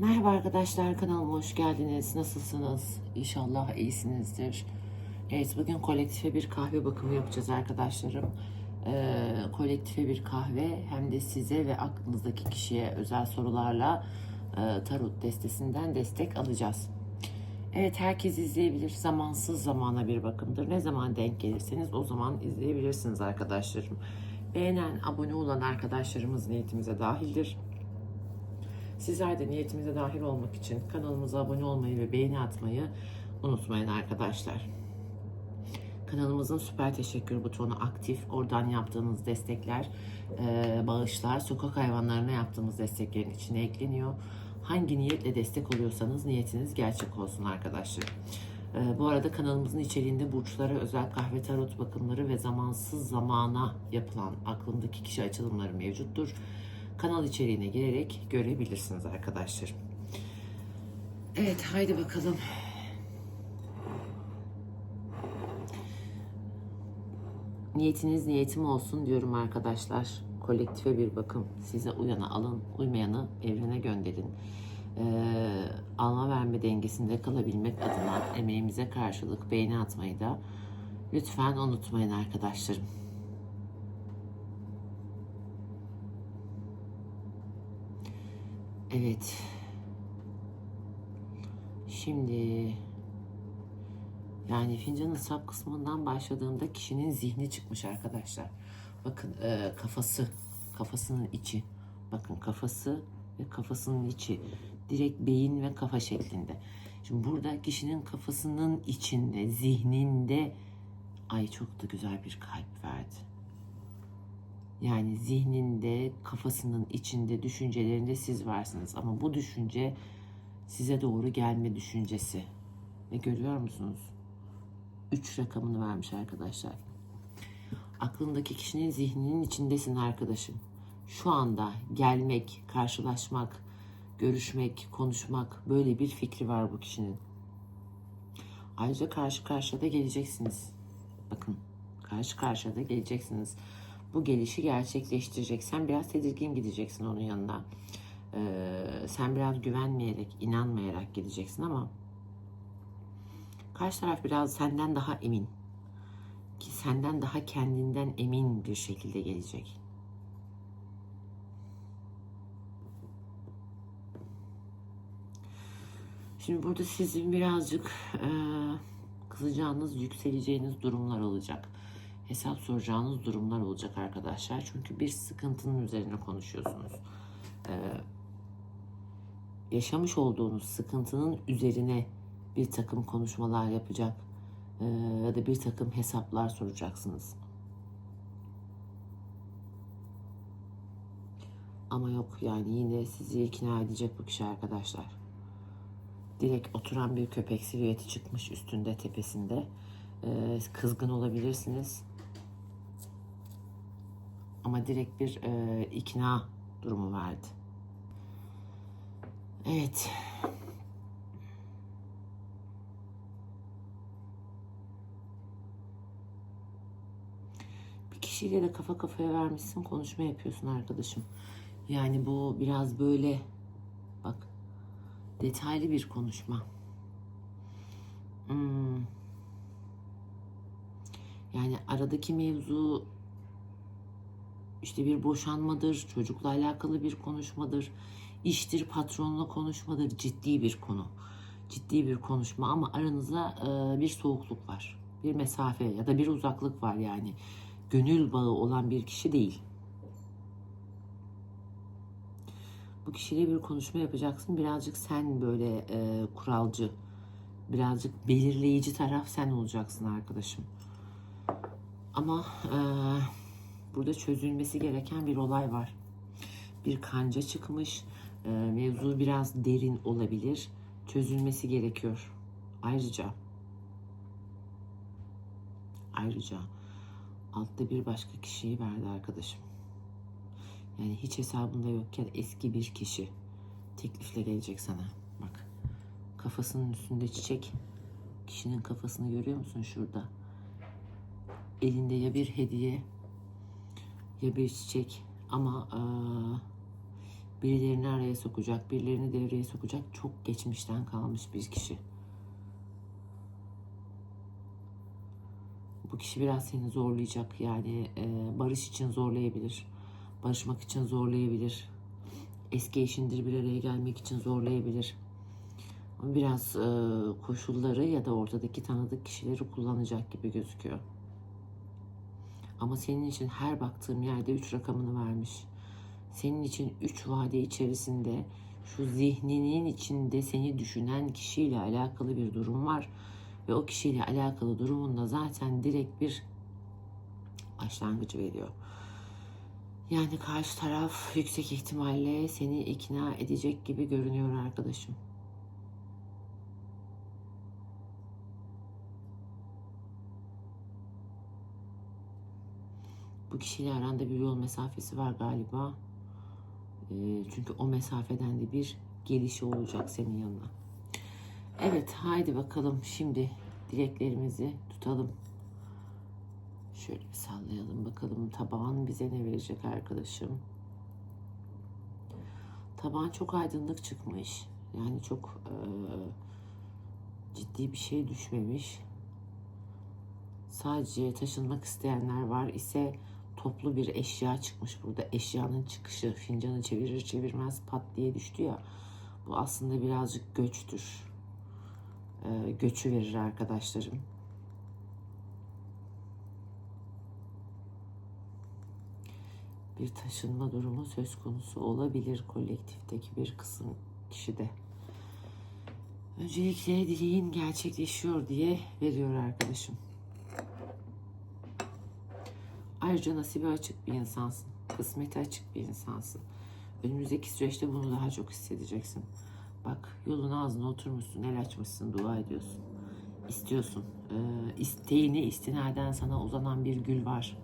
Merhaba arkadaşlar kanalıma hoş geldiniz. Nasılsınız? İnşallah iyisinizdir. Evet bugün kolektife bir kahve bakımı yapacağız arkadaşlarım. Ee, kolektife bir kahve hem de size ve aklınızdaki kişiye özel sorularla e, tarot destesinden destek alacağız. Evet herkes izleyebilir. Zamansız zamana bir bakımdır. Ne zaman denk gelirseniz o zaman izleyebilirsiniz arkadaşlarım. Beğenen, abone olan arkadaşlarımız niyetimize dahildir. Sizler de niyetimize dahil olmak için kanalımıza abone olmayı ve beğeni atmayı unutmayın arkadaşlar. Kanalımızın süper teşekkür butonu aktif. Oradan yaptığınız destekler, e, bağışlar, sokak hayvanlarına yaptığımız desteklerin içine ekleniyor. Hangi niyetle destek oluyorsanız niyetiniz gerçek olsun arkadaşlar. E, bu arada kanalımızın içeriğinde burçlara özel kahve tarot bakımları ve zamansız zamana yapılan aklındaki kişi açılımları mevcuttur kanal içeriğine girerek görebilirsiniz arkadaşlar. Evet haydi bakalım. Niyetiniz niyetim olsun diyorum arkadaşlar. Kolektife bir bakım. Size uyanı alın, uymayanı evrene gönderin. Ee, alma verme dengesinde kalabilmek adına emeğimize karşılık beğeni atmayı da lütfen unutmayın arkadaşlarım. Evet. Şimdi yani fincanın sap kısmından başladığımda kişinin zihni çıkmış arkadaşlar. Bakın e, kafası, kafasının içi. Bakın kafası ve kafasının içi. Direkt beyin ve kafa şeklinde. Şimdi burada kişinin kafasının içinde, zihninde ay çok da güzel bir kalp verdi. Yani zihninde, kafasının içinde, düşüncelerinde siz varsınız. Ama bu düşünce size doğru gelme düşüncesi. Ve görüyor musunuz? Üç rakamını vermiş arkadaşlar. Aklındaki kişinin zihninin içindesin arkadaşım. Şu anda gelmek, karşılaşmak, görüşmek, konuşmak böyle bir fikri var bu kişinin. Ayrıca karşı karşıya da geleceksiniz. Bakın karşı karşıya da geleceksiniz bu gelişi gerçekleştirecek. Sen biraz tedirgin gideceksin onun yanına. Ee, sen biraz güvenmeyerek, inanmayarak gideceksin ama karşı taraf biraz senden daha emin. Ki senden daha kendinden emin bir şekilde gelecek. Şimdi burada sizin birazcık e, kızacağınız, yükseleceğiniz durumlar olacak hesap soracağınız durumlar olacak arkadaşlar. Çünkü bir sıkıntının üzerine konuşuyorsunuz. Ee, yaşamış olduğunuz sıkıntının üzerine bir takım konuşmalar yapacak ee, ya da bir takım hesaplar soracaksınız. Ama yok yani yine sizi ikna edecek bu kişi arkadaşlar. Direkt oturan bir köpek silüeti çıkmış üstünde tepesinde. Ee, kızgın olabilirsiniz ama direkt bir e, ikna durumu verdi. Evet. Bir kişiyle de kafa kafaya vermişsin, konuşma yapıyorsun arkadaşım. Yani bu biraz böyle bak detaylı bir konuşma. Hmm. Yani aradaki mevzu işte bir boşanmadır, çocukla alakalı bir konuşmadır, iştir, patronla konuşmadır, ciddi bir konu. Ciddi bir konuşma ama aranızda e, bir soğukluk var. Bir mesafe ya da bir uzaklık var yani. Gönül bağı olan bir kişi değil. Bu kişiyle bir konuşma yapacaksın. Birazcık sen böyle e, kuralcı, birazcık belirleyici taraf sen olacaksın arkadaşım. Ama e, burada çözülmesi gereken bir olay var. Bir kanca çıkmış. E, mevzu biraz derin olabilir. Çözülmesi gerekiyor. Ayrıca ayrıca altta bir başka kişiyi verdi arkadaşım. Yani hiç hesabında yokken eski bir kişi teklifle gelecek sana. Bak kafasının üstünde çiçek. Kişinin kafasını görüyor musun şurada? Elinde ya bir hediye ya bir çiçek ama birilerini araya sokacak, birilerini devreye sokacak çok geçmişten kalmış bir kişi. Bu kişi biraz seni zorlayacak yani e, barış için zorlayabilir. Barışmak için zorlayabilir. Eski eşindir bir araya gelmek için zorlayabilir. Biraz e, koşulları ya da ortadaki tanıdık kişileri kullanacak gibi gözüküyor. Ama senin için her baktığım yerde 3 rakamını vermiş. Senin için 3 vade içerisinde şu zihninin içinde seni düşünen kişiyle alakalı bir durum var. Ve o kişiyle alakalı durumunda zaten direkt bir başlangıcı veriyor. Yani karşı taraf yüksek ihtimalle seni ikna edecek gibi görünüyor arkadaşım. Kişiyle aranda bir yol mesafesi var galiba. Ee, çünkü o mesafeden de bir gelişi olacak senin yanına. Evet haydi bakalım şimdi dileklerimizi tutalım. Şöyle bir sallayalım bakalım tabağın bize ne verecek arkadaşım. Tabağın çok aydınlık çıkmış. Yani çok e, ciddi bir şey düşmemiş. Sadece taşınmak isteyenler var ise toplu bir eşya çıkmış burada. Eşyanın çıkışı fincanı çevirir çevirmez pat diye düştü ya. Bu aslında birazcık göçtür. Ee, göçü verir arkadaşlarım. Bir taşınma durumu söz konusu olabilir kolektifteki bir kısım kişide. Öncelikle dileğin gerçekleşiyor diye veriyor arkadaşım. Ayrıca nasibi açık bir insansın. Kısmeti açık bir insansın. Önümüzdeki süreçte bunu daha çok hissedeceksin. Bak yolun ağzına oturmuşsun, el açmışsın, dua ediyorsun. İstiyorsun. Ee, isteğini istinaden sana uzanan bir gül var.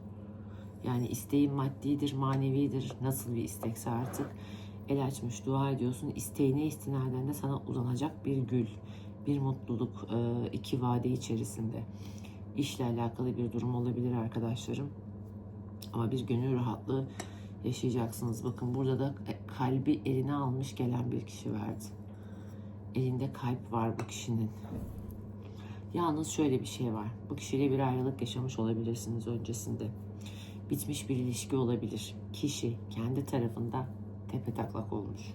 Yani isteğin maddidir, manevidir. Nasıl bir istekse artık el açmış, dua ediyorsun. İsteğine istinaden de sana uzanacak bir gül. Bir mutluluk, e, iki vade içerisinde. İşle alakalı bir durum olabilir arkadaşlarım. Ama bir gönül rahatlığı yaşayacaksınız. Bakın burada da kalbi eline almış gelen bir kişi verdi. Elinde kalp var bu kişinin. Yalnız şöyle bir şey var. Bu kişiyle bir ayrılık yaşamış olabilirsiniz öncesinde. Bitmiş bir ilişki olabilir. Kişi kendi tarafında tepe taklak olmuş.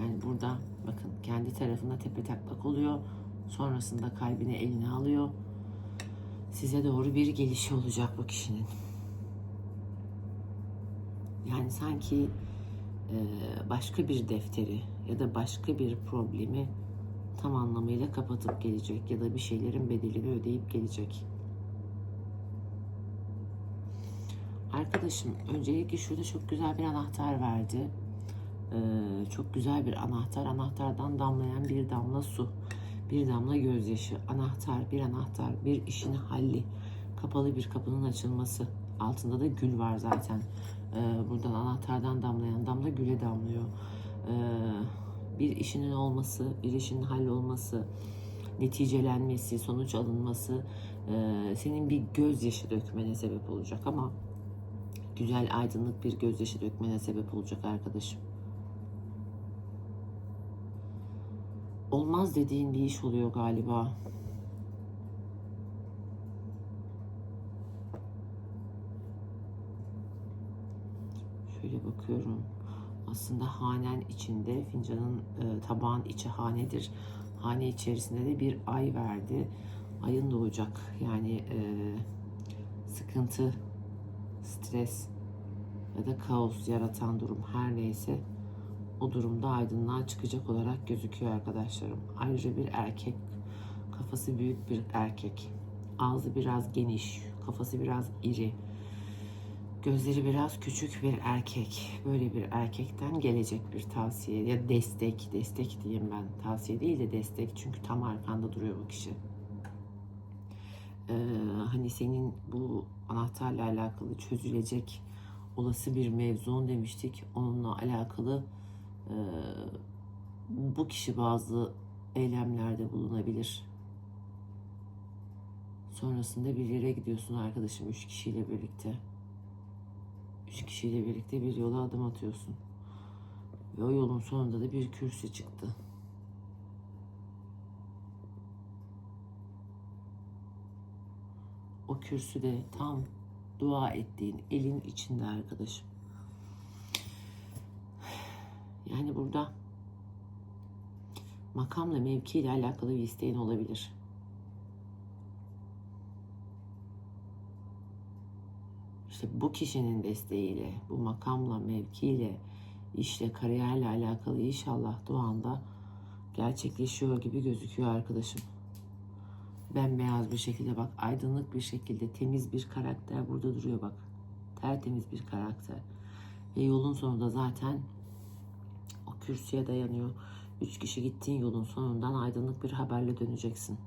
Yani burada bakın kendi tarafında tepe taklak oluyor. Sonrasında kalbini eline alıyor. Size doğru bir gelişi olacak bu kişinin. Yani sanki e, başka bir defteri ya da başka bir problemi tam anlamıyla kapatıp gelecek ya da bir şeylerin bedelini ödeyip gelecek. Arkadaşım öncelikle şurada çok güzel bir anahtar verdi. Ee, çok güzel bir anahtar. Anahtardan damlayan bir damla su. Bir damla gözyaşı. Anahtar, bir anahtar, bir işin halli. Kapalı bir kapının açılması. Altında da gül var zaten. Ee, buradan anahtardan damlayan damla güle damlıyor. Ee, bir işinin olması, bir işin hallolması, neticelenmesi, sonuç alınması e, senin bir gözyaşı dökmene sebep olacak ama güzel aydınlık bir gözyaşı dökmene sebep olacak arkadaşım. Olmaz dediğin bir iş oluyor galiba. Şöyle bakıyorum. Aslında hanen içinde fincanın e, tabağın içi hanedir. Hane içerisinde de bir ay verdi. Ayın doğacak. Yani e, sıkıntı, stres ya da kaos yaratan durum her neyse o durumda aydınlığa çıkacak olarak gözüküyor arkadaşlarım. Ayrıca bir erkek, kafası büyük bir erkek. Ağzı biraz geniş, kafası biraz iri. Gözleri biraz küçük bir erkek. Böyle bir erkekten gelecek bir tavsiye ya destek, destek diyeyim ben. Tavsiye değil de destek çünkü tam arkanda duruyor bu kişi. Ee, hani senin bu anahtarla alakalı çözülecek olası bir mevzun demiştik. Onunla alakalı e, bu kişi bazı eylemlerde bulunabilir. Sonrasında bir yere gidiyorsun arkadaşım üç kişiyle birlikte. Üç kişiyle birlikte bir yola adım atıyorsun. Ve o yolun sonunda da bir kürsü çıktı. O kürsü de tam dua ettiğin elin içinde arkadaşım. Yani burada makamla mevkiyle alakalı bir isteğin olabilir. İşte bu kişinin desteğiyle, bu makamla, mevkiyle, işle, kariyerle alakalı inşallah duanda gerçekleşiyor gibi gözüküyor arkadaşım. Bembeyaz bir şekilde bak, aydınlık bir şekilde temiz bir karakter burada duruyor bak. Tertemiz bir karakter. Ve yolun sonunda zaten o kürsüye dayanıyor. Üç kişi gittiğin yolun sonundan aydınlık bir haberle döneceksin.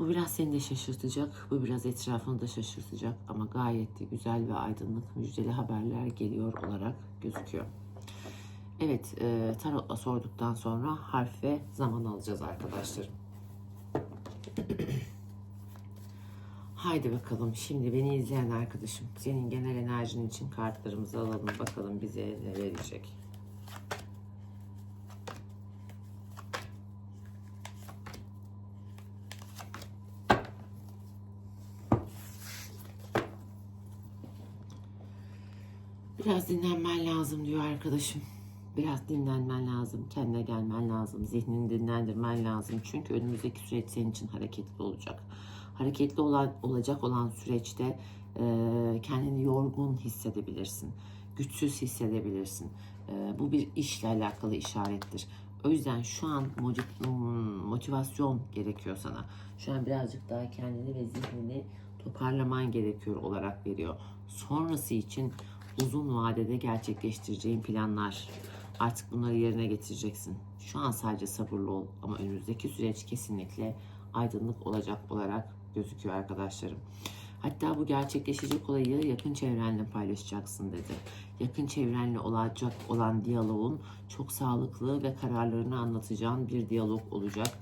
Bu biraz seni de şaşırtacak, bu biraz etrafını da şaşırtacak ama gayet de güzel ve aydınlık müjdeli haberler geliyor olarak gözüküyor. Evet, e, tarotla sorduktan sonra harf ve zaman alacağız arkadaşlarım. Haydi bakalım şimdi beni izleyen arkadaşım senin genel enerjin için kartlarımızı alalım bakalım bize ne verecek. Biraz dinlenmen lazım diyor arkadaşım. Biraz dinlenmen lazım, kendine gelmen lazım, zihnini dinlendirmen lazım. Çünkü önümüzdeki süreç senin için hareketli olacak. Hareketli olan olacak olan süreçte e, kendini yorgun hissedebilirsin, güçsüz hissedebilirsin. E, bu bir işle alakalı işarettir. O yüzden şu an hmm, motivasyon gerekiyor sana. Şu an birazcık daha kendini ve zihnini toparlaman gerekiyor olarak veriyor. Sonrası için uzun vadede gerçekleştireceğin planlar. Artık bunları yerine getireceksin. Şu an sadece sabırlı ol ama önümüzdeki süreç kesinlikle aydınlık olacak olarak gözüküyor arkadaşlarım. Hatta bu gerçekleşecek olayı yakın çevrenle paylaşacaksın dedi. Yakın çevrenle olacak olan diyaloğun çok sağlıklı ve kararlarını anlatacağın bir diyalog olacak.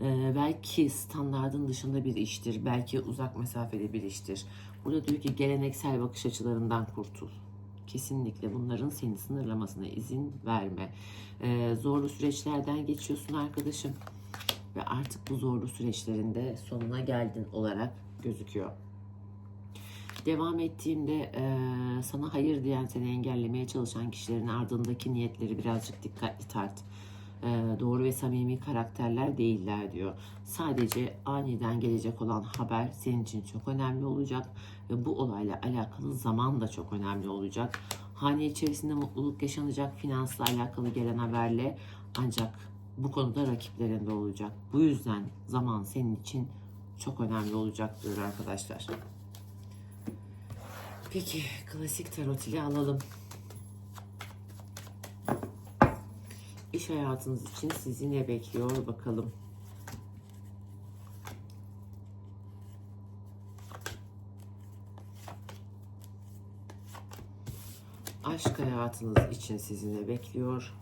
Ee, belki standardın dışında bir iştir, belki uzak mesafede bir iştir. Burada diyor ki geleneksel bakış açılarından kurtul. Kesinlikle bunların seni sınırlamasına izin verme. Ee, zorlu süreçlerden geçiyorsun arkadaşım. Ve artık bu zorlu süreçlerinde sonuna geldin olarak gözüküyor. Devam ettiğimde e, sana hayır diyen seni engellemeye çalışan kişilerin ardındaki niyetleri birazcık dikkatli tart. E, doğru ve samimi karakterler değiller diyor. Sadece aniden gelecek olan haber senin için çok önemli olacak ve bu olayla alakalı zaman da çok önemli olacak. Hane içerisinde mutluluk yaşanacak finansla alakalı gelen haberle ancak bu konuda rakiplerin de olacak. Bu yüzden zaman senin için çok önemli olacak diyor arkadaşlar. Peki klasik tarot ile alalım. İş hayatınız için sizi ne bekliyor bakalım. Aşk hayatınız için sizi ne bekliyor?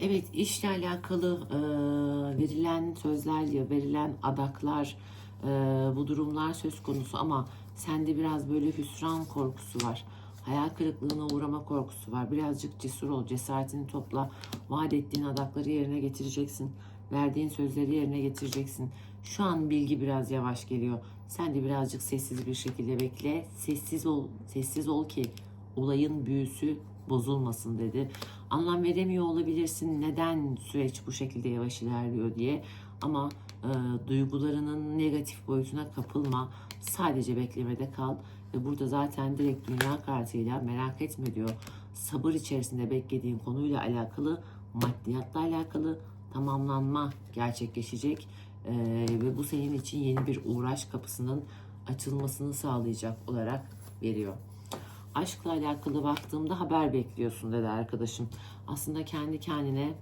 Evet işle alakalı e, verilen sözler ya verilen adaklar e, bu durumlar söz konusu ama sende biraz böyle hüsran korkusu var. Hayal kırıklığına uğrama korkusu var. Birazcık cesur ol, cesaretini topla. Vaat ettiğin adakları yerine getireceksin. Verdiğin sözleri yerine getireceksin. Şu an bilgi biraz yavaş geliyor. Sen de birazcık sessiz bir şekilde bekle. Sessiz ol, sessiz ol ki olayın büyüsü bozulmasın dedi. Anlam veremiyor olabilirsin neden süreç bu şekilde yavaş ilerliyor diye ama e, duygularının negatif boyutuna kapılma. Sadece beklemede kal ve burada zaten direkt dünya kartıyla merak etme diyor. Sabır içerisinde beklediğin konuyla alakalı, maddiyatla alakalı tamamlanma gerçekleşecek E, ve bu senin için yeni bir uğraş kapısının açılmasını sağlayacak olarak veriyor aşkla alakalı baktığımda haber bekliyorsun dedi arkadaşım. Aslında kendi kendine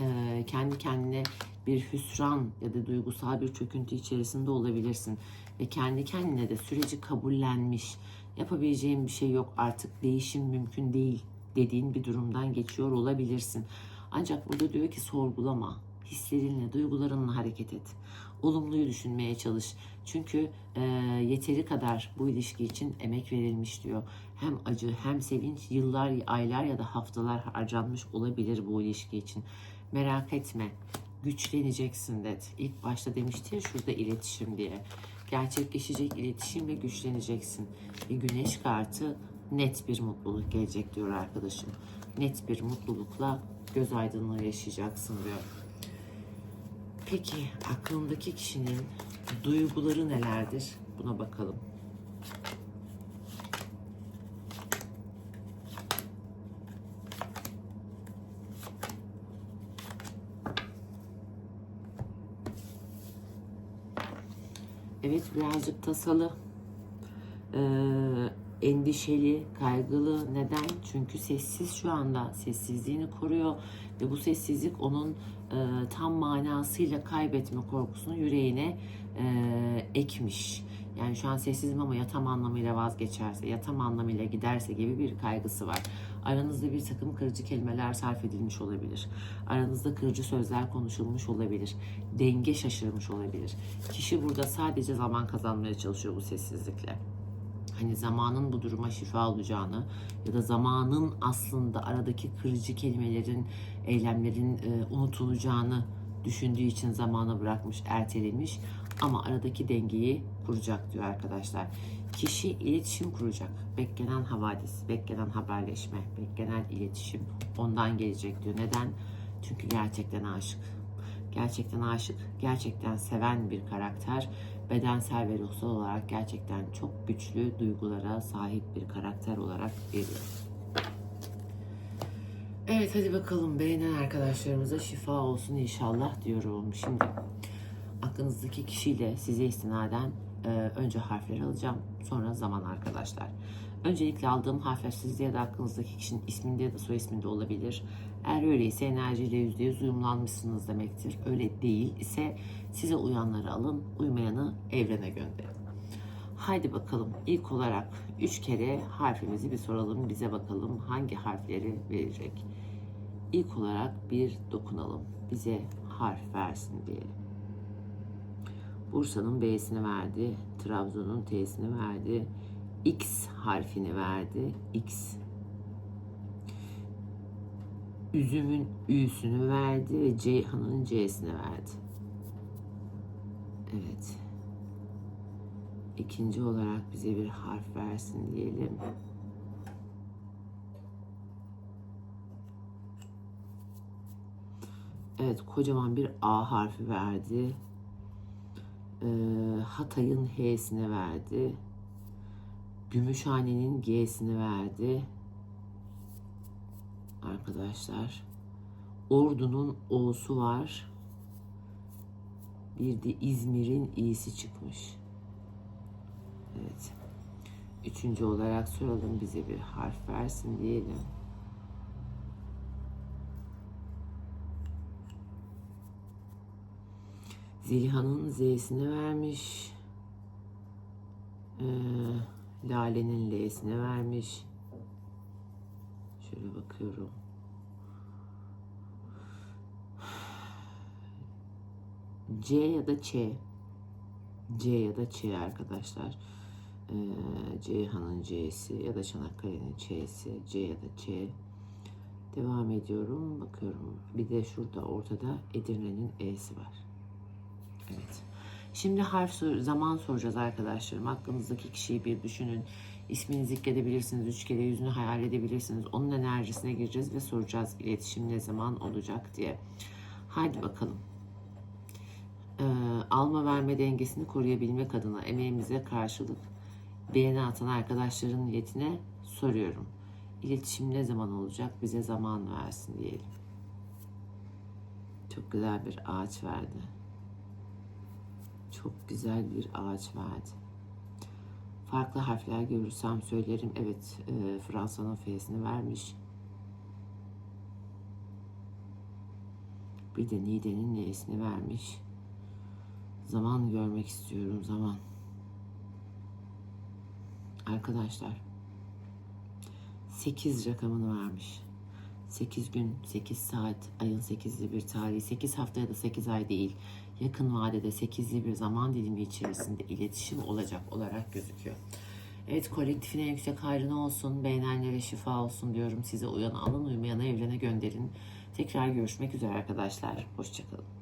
e, kendi kendine bir hüsran ya da duygusal bir çöküntü içerisinde olabilirsin ve kendi kendine de süreci kabullenmiş yapabileceğim bir şey yok artık değişim mümkün değil dediğin bir durumdan geçiyor olabilirsin. Ancak burada diyor ki sorgulama, hislerinle, duygularınla hareket et. Olumluyu düşünmeye çalış. Çünkü e, yeteri kadar bu ilişki için emek verilmiş diyor. Hem acı hem sevinç yıllar, aylar ya da haftalar harcanmış olabilir bu ilişki için. Merak etme. Güçleneceksin dedi. İlk başta demişti ya şurada iletişim diye. Gerçekleşecek iletişim ve güçleneceksin. Bir güneş kartı net bir mutluluk gelecek diyor arkadaşım. Net bir mutlulukla göz aydınlığı yaşayacaksın diyor. Peki aklındaki kişinin duyguları nelerdir? Buna bakalım. Evet birazcık tasalı, ee, endişeli, kaygılı. Neden? Çünkü sessiz şu anda. Sessizliğini koruyor ve bu sessizlik onun e, tam manasıyla kaybetme korkusunu yüreğine e, ekmiş. Yani şu an sessizim ama ya tam anlamıyla vazgeçerse ya tam anlamıyla giderse gibi bir kaygısı var. Aranızda bir takım kırıcı kelimeler sarf edilmiş olabilir. Aranızda kırıcı sözler konuşulmuş olabilir. Denge şaşırmış olabilir. Kişi burada sadece zaman kazanmaya çalışıyor bu sessizlikle hani zamanın bu duruma şifa olacağını ya da zamanın aslında aradaki kırıcı kelimelerin, eylemlerin e, unutulacağını düşündüğü için zamana bırakmış, ertelemiş ama aradaki dengeyi kuracak diyor arkadaşlar. Kişi iletişim kuracak. Beklenen havadis, beklenen haberleşme, beklenen iletişim ondan gelecek diyor. Neden? Çünkü gerçekten aşık. Gerçekten aşık, gerçekten seven bir karakter bedensel ve ruhsal olarak gerçekten çok güçlü duygulara sahip bir karakter olarak geliyor. Evet hadi bakalım beğenen arkadaşlarımıza şifa olsun inşallah diyorum. Şimdi aklınızdaki kişiyle size istinaden e, önce harfleri alacağım sonra zaman arkadaşlar. Öncelikle aldığım harfler sizde ya da aklınızdaki kişinin isminde ya da soy isminde olabilir. Eğer öyleyse enerjiyle yüzde yüz uyumlanmışsınız demektir. Öyle değil ise size uyanları alın, uymayanı evrene gönderin. Haydi bakalım ilk olarak üç kere harfimizi bir soralım bize bakalım hangi harfleri verecek. İlk olarak bir dokunalım. Bize harf versin diyelim. Bursa'nın B'sini verdi. Trabzon'un T'sini verdi. X harfini verdi. X. Üzümün Ü'sünü verdi ve Ceyhan'ın C'sini verdi. Evet. İkinci olarak bize bir harf versin diyelim. Evet, kocaman bir A harfi verdi. Ee, Hatay'ın H'sini verdi. Gümüşhane'nin G'sini verdi. Arkadaşlar. Ordu'nun O'su var. Bir de İzmir'in İ'si çıkmış. Evet. Üçüncü olarak soralım bize bir harf versin diyelim. Zilhan'ın Z'sini vermiş. Ee, Lale'nin L'sini vermiş. Şöyle bakıyorum. C ya da Ç. C ya da Ç arkadaşlar. Ee, Ceyhan'ın C'si ya da Çanakkale'nin Ç'si. C ya da Ç. Devam ediyorum. Bakıyorum. Bir de şurada ortada Edirne'nin E'si var. Evet. Şimdi harf sor- zaman soracağız arkadaşlarım. Aklınızdaki kişiyi bir düşünün. İsmini zikredebilirsiniz. Üç kere yüzünü hayal edebilirsiniz. Onun enerjisine gireceğiz ve soracağız iletişim ne zaman olacak diye. Haydi bakalım. Ee, alma verme dengesini koruyabilmek adına emeğimize karşılık beğeni atan arkadaşların niyetine soruyorum. İletişim ne zaman olacak? Bize zaman versin diyelim. Çok güzel bir ağaç verdi. Çok güzel bir ağaç verdi. Farklı harfler görürsem söylerim. Evet, e, Fransa'nın F'sini vermiş. Bir de Nide'nin N'sini vermiş. Zaman görmek istiyorum, zaman. Arkadaşlar 8 rakamını vermiş. 8 gün, 8 saat, ayın 8'li bir tarihi, 8 hafta ya da 8 ay değil. Yakın vadede 8'li bir zaman dilimi içerisinde iletişim olacak olarak gözüküyor. Evet kolektifin en yüksek hayrına olsun. Beğenenlere şifa olsun diyorum. Size uyan alın uymayana evrene gönderin. Tekrar görüşmek üzere arkadaşlar. Hoşçakalın.